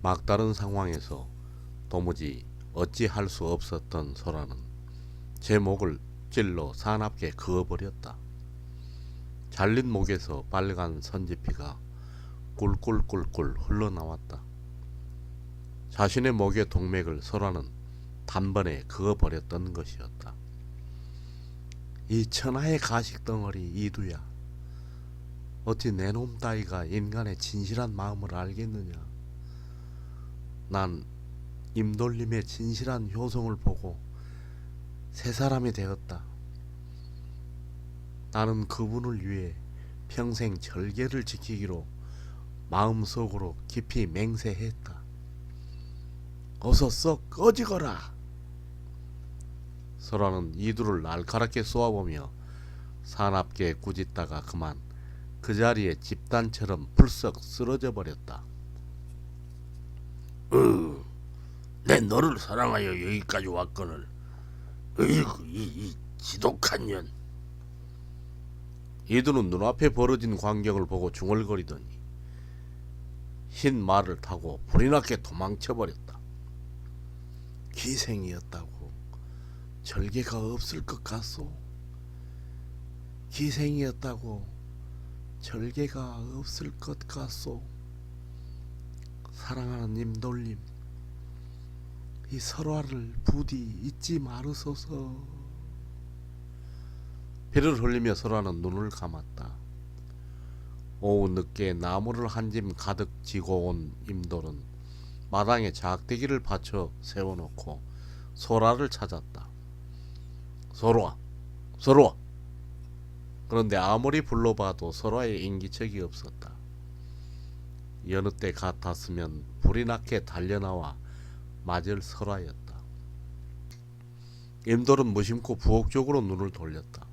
막다른 상황에서 도무지 어찌할 수 없었던 소라는 제 목을 찔러 사납게 그어버렸다. 잘린 목에서 빨간 선지피가 꿀꿀꿀꿀 흘러나왔다. 자신의 목의 동맥을 소라는 단번에 그어버렸던 것이었다. 이 천하의 가식 덩어리 이두야. 어찌 내 놈 따위가 인간의 진실한 마음을 알겠느냐? 난 임돌림의 진실한 효성을 보고 새 사람이 되었다. 나는 그분을 위해 평생 절개를 지키기로 마음속으로 깊이 맹세했다. 어서 썩 꺼지거라. 설아는 이두를 날카롭게 쏘아보며 사납게 꾸짖다가 그만 그 자리에 집단처럼 불썩 쓰러져 버렸다. 으, 내 너를 사랑하여 여기까지 왔거늘. 으이구, 이, 이 지독한 년. 이두는 눈앞에 벌어진 광경을 보고 중얼거리더니 흰 말을 타고 불이 나게 도망쳐 버렸다. 기생이었다고 절개가 없을 것 같소. 기생이었다고 절개가 없을 것 같소. 사랑하는 임돌림, 이 설화를 부디 잊지 마르소서. 피를 흘리며 설화는 눈을 감았다. 오후 늦게 나무를 한 짐 가득 지고 온 임돌은 마당에 작대기를 받쳐 세워놓고 소라를 찾았다. 소라, 소라. 그런데 아무리 불러봐도 소라의 인기척이 없었다. 여느 때 같았으면 불이 나게 달려나와 맞을 설화였다. 임돌은 무심코 부엌 쪽으로 눈을 돌렸다.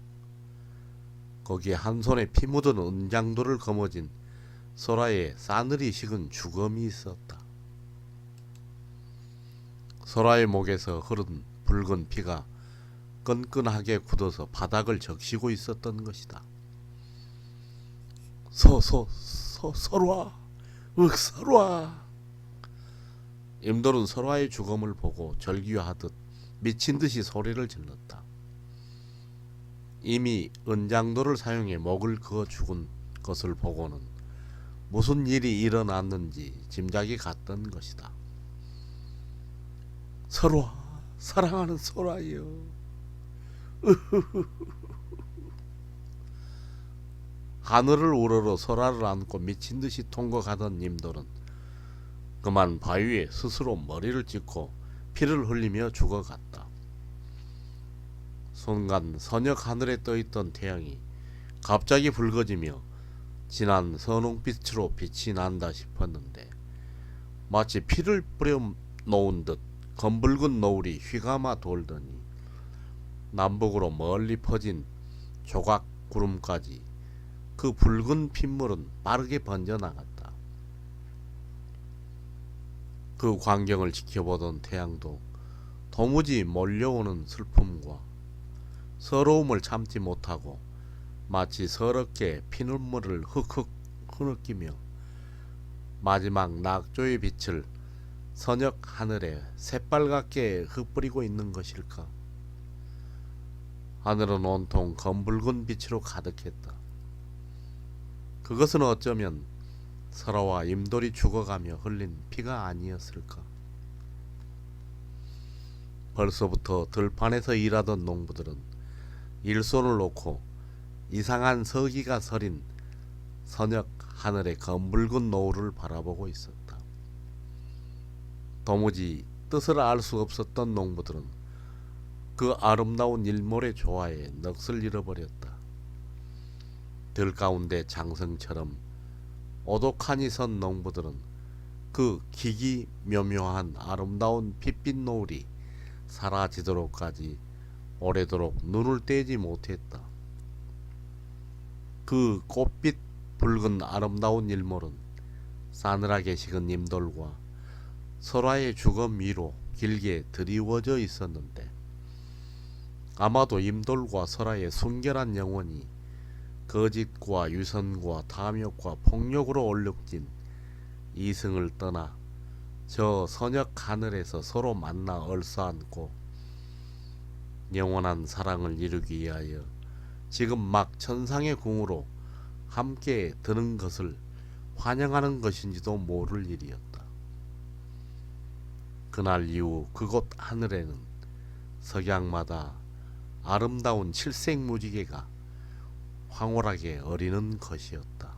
거기에 한 손에 피 묻은 은장도를 거머쥔 소라의 싸늘히 식은 주검이 있었다. 소라의 목에서 흐른 붉은 피가 끈끈하게 굳어서 바닥을 적시고 있었던 것이다. 소, 소, 소, 소라, 윽, 소라. 임돌은 소라의 주검을 보고 절규하듯 미친 듯이 소리를 질렀다. 이미 은장도를 사용해 목을 그어 죽은 것을 보고는 무슨 일이 일어났는지 짐작이 갔던 것이다. 설화, 사랑하는 설화여. 하늘을 우러러 설화를 안고 미친 듯이 통곡하던 님들은 그만 바위에 스스로 머리를 찍고 피를 흘리며 죽어갔다. 순간 선역 하늘에 떠있던 태양이 갑자기 붉어지며 진한 선홍빛으로 빛이 난다 싶었는데 마치 피를 뿌려 놓은 듯 검붉은 노을이 휘감아 돌더니 남북으로 멀리 퍼진 조각 구름까지 그 붉은 핏물은 빠르게 번져나갔다. 그 광경을 지켜보던 태양도 도무지 몰려오는 슬픔과 서러움을 참지 못하고 마치 서럽게 피눈물을 흑흑 흐느끼며 마지막 낙조의 빛을 선역 하늘에 새빨갛게 흩뿌리고 있는 것일까? 하늘은 온통 검붉은 빛으로 가득했다. 그것은 어쩌면 설아와 임돌이 죽어가며 흘린 피가 아니었을까? 벌써부터 들판에서 일하던 농부들은 일손을 놓고 이상한 서기가 서린 선역 하늘의 검붉은 노을을 바라보고 있었다. 도무지 뜻을 알 수 없었던 농부들은 그 아름다운 일몰의 조화에 넋을 잃어버렸다. 들 가운데 장성처럼 오독하니 선 농부들은 그 기기 묘묘한 아름다운 핏빛 노을이 사라지도록까지 오래도록 눈을 떼지 못했다. 그 꽃빛 붉은 아름다운 일몰은 싸늘하게 식은 임돌과 설화의 주검 위로 길게 드리워져 있었는데 아마도 임돌과 설화의 순결한 영혼이 거짓과 유선과 탐욕과 폭력으로 얼룩진 이승을 떠나 저 선역 하늘에서 서로 만나 얼싸안고 영원한 사랑을 이루기 위하여 지금 막 천상의 궁으로 함께 드는 것을 환영하는 것인지도 모를 일이었다. 그날 이후 그곳 하늘에는 석양마다 아름다운 칠색 무지개가 황홀하게 어리는 것이었다.